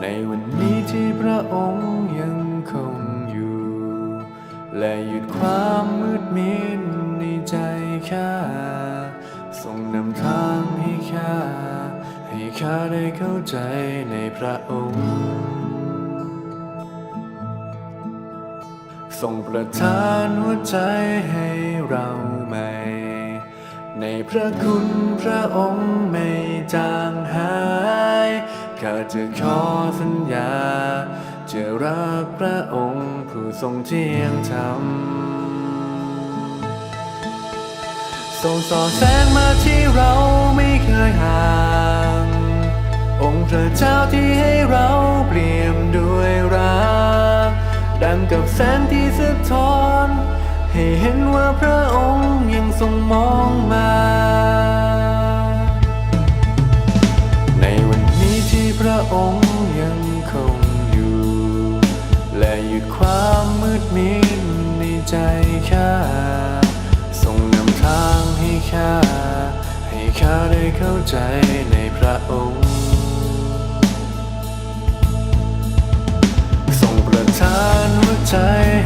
ในวันนี้ที่พระองค์ยังคงอยู่ และหยุดความมืดมิดในใจข้าทรงนำทางให้ข้า ให้ข้าได้เข้าใจในพระองค์ ทรงประทานหัวใจให้เราใหม่ ในพระคุณพระองค์ไม่จางหาย ข้าจะขอสัญญา จะรักพระองค์ผู้ทรงเที่ยงธรรมส่งส่อแสงมาที่เราไม่เคยห่าง องค์พระเจ้าที่ให้เราเปลี่ยมด้วยรัก ดังกับแสงที่สะท้อน ให้เห็นว่าพระองค์ยังทรงมองมา งยังคงอยู่ และหยุดความมืดมิดในใจข้าทรงนำทางให้ข้า ให้ข้าได้เข้าใจในพระองค์ทรงประทานหัวใจ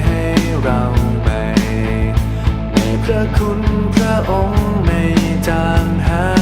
ให้เราใหม่ในพระคุณพระองค์ไม่จางหาย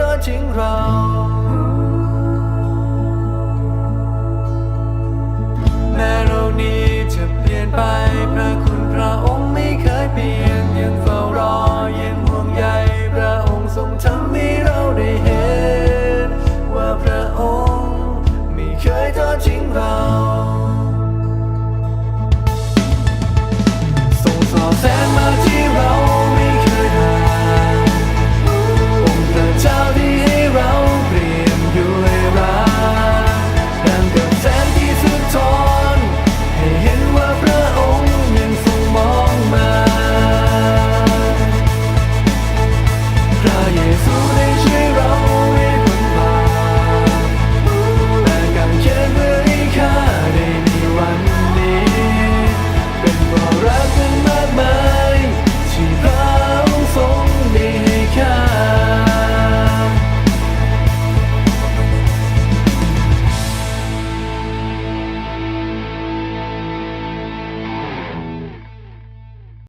เธอทิ้งเราแม้เรานี้จะเปลี่ยนไปพระคุณพระองค์ไม่เคยเปลี่ยนยังเฝ้ารอยังห่วงใยพระองค์ทรงทำให้เราได้เห็น ว่าพระองค์ไม่เคยทอดทิ้งเราทรงสอแสงมา